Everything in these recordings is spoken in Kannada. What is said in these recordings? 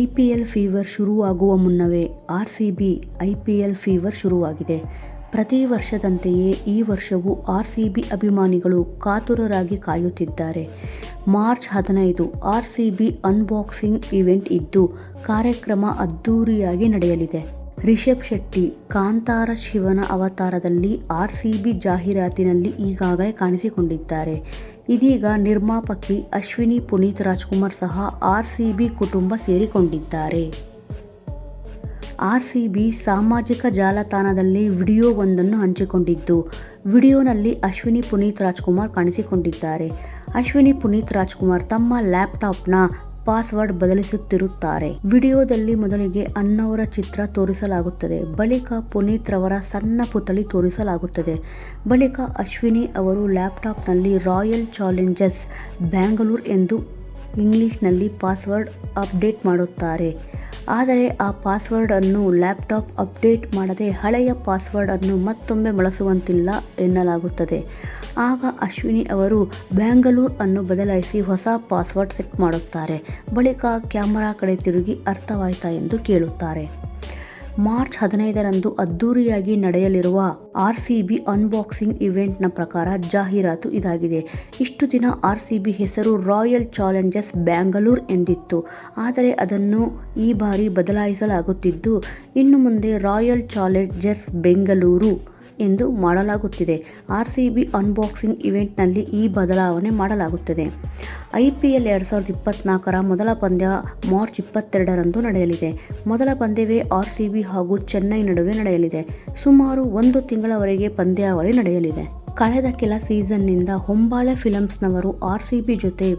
ಐಪಿಎಲ್ ಫೀವರ್ ಶುರುವಾಗುವ ಮುನ್ನವೇ R C B I P L fever ಶುರುವಾಗಿದೆ. ಪ್ರತಿ ವರ್ಷದಂತೆಯೇ ಈ ವರ್ಷವೂ ಆರ್ ಸಿ ಬಿ ಅಭಿಮಾನಿಗಳು ಕಾತುರರಾಗಿ ಕಾಯುತ್ತಿದ್ದಾರೆ. ಮಾರ್ಚ್ ಹದಿನೈದು R C B unboxing event ಇದ್ದು, ಕಾರ್ಯಕ್ರಮ ಅದ್ದೂರಿಯಾಗಿ ನಡೆಯಲಿದೆ. ರಿಷಬ್ ಶೆಟ್ಟಿ ಕಾಂತಾರ ಶಿವನ ಅವತಾರದಲ್ಲಿ ಆರ್ ಸಿ ಬಿ ಜಾಹೀರಾತಿನಲ್ಲಿ ಈಗಾಗಲೇ ಕಾಣಿಸಿಕೊಂಡಿದ್ದಾರೆ. ಇದೀಗ ನಿರ್ಮಾಪಕಿ ಅಶ್ವಿನಿ ಪುನೀತ್ ರಾಜ್ಕುಮಾರ್ ಸಹ ಆರ್ಸಿಬಿ ಕುಟುಂಬ ಸೇರಿಕೊಂಡಿದ್ದಾರೆ. ಆರ್ಸಿಬಿ ಸಾಮಾಜಿಕ ಜಾಲತಾಣದಲ್ಲಿ ವಿಡಿಯೋವೊಂದನ್ನು ಹಂಚಿಕೊಂಡಿದ್ದು, ವಿಡಿಯೋನಲ್ಲಿ ಅಶ್ವಿನಿ ಪುನೀತ್ ರಾಜ್ಕುಮಾರ್ ಕಾಣಿಸಿಕೊಂಡಿದ್ದಾರೆ. ಅಶ್ವಿನಿ ಪುನೀತ್ ರಾಜ್ಕುಮಾರ್ ತಮ್ಮ ಲ್ಯಾಪ್ಟಾಪ್ನ ಪಾಸ್ವರ್ಡ್ ಬದಲಿಸುತ್ತಿರುತ್ತಾರೆ. ವಿಡಿಯೋದಲ್ಲಿ ಮೊದಲಿಗೆ ಅಣ್ಣವರ ಚಿತ್ರ ತೋರಿಸಲಾಗುತ್ತದೆ. ಬಳಿಕ ಪುನೀತ್ ರವರ ಸಣ್ಣ ಪುತಳಿ ತೋರಿಸಲಾಗುತ್ತದೆ. ಬಳಿಕ ಅಶ್ವಿನಿ ಅವರು ಲ್ಯಾಪ್ಟಾಪ್ನಲ್ಲಿ ರಾಯಲ್ ಚಾಲೆಂಜರ್ಸ್, ಬ್ಯಾಂಗ್ಳೂರ್ ಎಂದು ಇಂಗ್ಲಿಷ್ನಲ್ಲಿ ಪಾಸ್ವರ್ಡ್ ಅಪ್ಡೇಟ್ ಮಾಡುತ್ತಾರೆ. ಆದರೆ ಆ ಪಾಸ್ವರ್ಡ್ ಅನ್ನು ಲ್ಯಾಪ್ಟಾಪ್ ಅಪ್ಡೇಟ್ ಮಾಡದೆ ಹಳೆಯ ಪಾಸ್ವರ್ಡ್ ಅನ್ನು ಮತ್ತೊಮ್ಮೆ ಬಳಸುವಂತಿಲ್ಲ ಎನ್ನಲಾಗುತ್ತದೆ. ಆಗ ಅಶ್ವಿನಿ ಅವರು ಬ್ಯಾಂಗಲೂರ್ ಅನ್ನು ಬದಲಾಯಿಸಿ ಹೊಸ ಪಾಸ್ವರ್ಡ್ ಸೆಟ್ ಮಾಡುತ್ತಾರೆ. ಬಳಿಕ ಕ್ಯಾಮರಾ ಕಡೆ ತಿರುಗಿ ಅರ್ಥವಾಯ್ತಾ ಎಂದು ಕೇಳುತ್ತಾರೆ. ಮಾರ್ಚ್ ಹದಿನೈದರಂದು ಅದ್ದೂರಿಯಾಗಿ ನಡೆಯಲಿರುವ ಆರ್ ಸಿ ಬಿ ಅನ್ಬಾಕ್ಸಿಂಗ್ ಇವೆಂಟ್ನ ಪ್ರಕಾರ ಜಾಹೀರಾತು ಇದಾಗಿದೆ. ಇಷ್ಟು ದಿನ ಆರ್ ಸಿ ಬಿ ಹೆಸರು ರಾಯಲ್ ಚಾಲೆಂಜರ್ಸ್ ಬ್ಯಾಂಗಲೂರ್ ಎಂದಿತ್ತು. ಆದರೆ ಅದನ್ನು ಈ ಬಾರಿ ಬದಲಾಯಿಸಲಾಗುತ್ತಿದ್ದು, ಇನ್ನು ಮುಂದೆ ರಾಯಲ್ ಚಾಲೆಂಜರ್ಸ್ ಬೆಂಗಳೂರು ಎಂದು ಮಾಡಲಾಗುತ್ತಿದೆ. ಆರ್ಸಿಬಿ ಅನ್ಬಾಕ್ಸಿಂಗ್ ಇವೆಂಟ್ನಲ್ಲಿ ಈ ಬದಲಾವಣೆ ಮಾಡಲಾಗುತ್ತದೆ. ಐಪಿಎಲ್ ಎರಡು ಸಾವಿರದ ಇಪ್ಪತ್ತ್ನಾಲ್ಕರ ಮೊದಲ ಪಂದ್ಯ ಮಾರ್ಚ್ ಇಪ್ಪತ್ತೆರಡರಂದು ನಡೆಯಲಿದೆ. ಮೊದಲ ಪಂದ್ಯವೇ ಆರ್ಸಿಬಿ ಹಾಗೂ ಚೆನ್ನೈ ನಡುವೆ ನಡೆಯಲಿದೆ. ಸುಮಾರು ಒಂದು ತಿಂಗಳವರೆಗೆ ಪಂದ್ಯಾವಳಿ ನಡೆಯಲಿದೆ. ಕಳೆದ ಕೆಲ ಸೀಸನ್ನಿಂದ ಹೊಂಬಾಳೆ ಫಿಲಮ್ಸ್ನವರು ಆರ್ ಸಿ ಬಿ ಜೊತೆ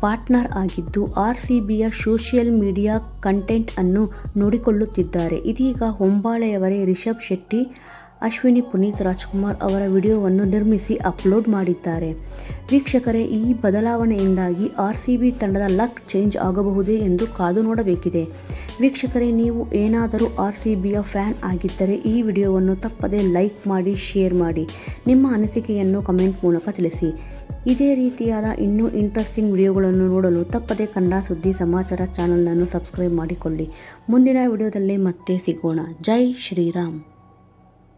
ಪಾರ್ಟ್ನರ್ ಆಗಿದ್ದು, ಆರ್ ಸಿ ಬಿಯ ಸೋಷಿಯಲ್ ಮೀಡಿಯಾ ಕಂಟೆಂಟ್ ಅನ್ನು ನೋಡಿಕೊಳ್ಳುತ್ತಿದ್ದಾರೆ. ಇದೀಗ ಹೊಂಬಾಳೆಯವರೇ ರಿಷಬ್ ಶೆಟ್ಟಿ, ಅಶ್ವಿನಿ ಪುನೀತ್ ರಾಜ್ಕುಮಾರ್ ಅವರ ವಿಡಿಯೋವನ್ನು ನಿರ್ಮಿಸಿ ಅಪ್ಲೋಡ್ ಮಾಡಿದ್ದಾರೆ. ವೀಕ್ಷಕರೇ ಈ ಬದಲಾವಣೆಯಿಂದಾಗಿ ಆರ್ಸಿಬಿ ತಂಡದ ಲಕ್ ಚೇಂಜ್ ಆಗಬಹುದೇ ಎಂದು ಕಾದು ನೋಡಬೇಕಿದೆ. ವೀಕ್ಷಕರೇ ನೀವು ಏನಾದರೂ ಆರ್ ಸಿ ಬಿಯ ಫ್ಯಾನ್ ಆಗಿದ್ದರೆ ಈ ವಿಡಿಯೋವನ್ನು ತಪ್ಪದೆ ಲೈಕ್ ಮಾಡಿ, ಶೇರ್ ಮಾಡಿ. ನಿಮ್ಮ ಅನಿಸಿಕೆಯನ್ನು ಕಮೆಂಟ್ ಮೂಲಕ ತಿಳಿಸಿ. ಇದೇ ರೀತಿಯಾದ ಇನ್ನೂ ಇಂಟ್ರೆಸ್ಟಿಂಗ್ ವಿಡಿಯೋಗಳನ್ನು ನೋಡಲು ತಪ್ಪದೆ ಕನ್ನಡ ಸುದ್ದಿ ಸಮಾಚಾರ ಚಾನೆಲ್ ಅನ್ನು ಸಬ್ಸ್ಕ್ರೈಬ್ ಮಾಡಿಕೊಳ್ಳಿ. ಮುಂದಿನ ವಿಡಿಯೋದಲ್ಲಿ ಮತ್ತೆ ಸಿಗೋಣ. ಜೈ ಶ್ರೀರಾಮ್.